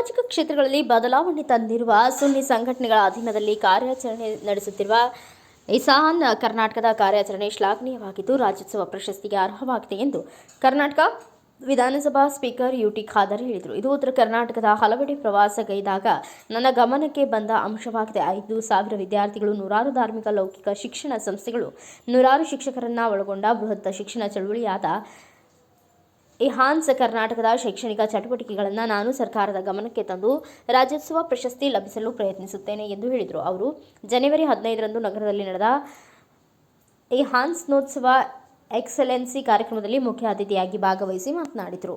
ಕ್ಷೇತ್ರಗಳಲ್ಲಿ ಬದಲಾವಣೆ ತಂದಿರುವ ಸುನ್ನಿ ಸಂಘಟನೆಗಳ ಅಧೀನದಲ್ಲಿ ಕಾರ್ಯಾಚರಣೆ ನಡೆಸುತ್ತಿರುವ ಇಸಾನ್ ಕರ್ನಾಟಕದ ಕಾರ್ಯಾಚರಣೆ ಶ್ಲಾಘನೀಯವಾಗಿದ್ದು, ರಾಜ್ಯೋತ್ಸವ ಪ್ರಶಸ್ತಿಗೆ ಅರ್ಹವಾಗಿದೆ ಎಂದು ಕರ್ನಾಟಕ ವಿಧಾನಸಭಾ ಸ್ಪೀಕರ್ ಯು ಟಿ ಖಾದರ್ ಹೇಳಿದರು. ಇದು ಉತ್ತರ ಕರ್ನಾಟಕದ ಹಲವೆಡೆ ಪ್ರವಾಸಗೈದಾಗ ನನ್ನ ಗಮನಕ್ಕೆ ಬಂದ ಅಂಶವಾಗಿದೆ. ಐದು ಸಾವಿರ ವಿದ್ಯಾರ್ಥಿಗಳು, ನೂರಾರು ಧಾರ್ಮಿಕ, ಲೌಕಿಕ ಶಿಕ್ಷಣ ಸಂಸ್ಥೆಗಳು, ನೂರಾರು ಶಿಕ್ಷಕರನ್ನ ಒಳಗೊಂಡ ಬೃಹತ್ ಶಿಕ್ಷಣ ಚಳುವಳಿಯಾದ ಇಹಾನ್ಸ್ ಕರ್ನಾಟಕದ ಶೈಕ್ಷಣಿಕ ಚಟುವಟಿಕೆಗಳನ್ನು ನಾನು ಸರ್ಕಾರದ ಗಮನಕ್ಕೆ ತಂದು ರಾಜ್ಯೋತ್ಸವ ಪ್ರಶಸ್ತಿ ಲಭಿಸಲು ಪ್ರಯತ್ನಿಸುತ್ತೇನೆ ಎಂದು ಹೇಳಿದರು. ಅವರು ಜನವರಿ ಹದಿನೈದರಂದು ನಗರದಲ್ಲಿ ನಡೆದ ಈ ಹಾನ್ಸ್ನೋತ್ಸವ ಎಕ್ಸಲೆನ್ಸಿ ಕಾರ್ಯಕ್ರಮದಲ್ಲಿ ಮುಖ್ಯ ಅತಿಥಿಯಾಗಿ ಭಾಗವಹಿಸಿ ಮಾತನಾಡಿದರು.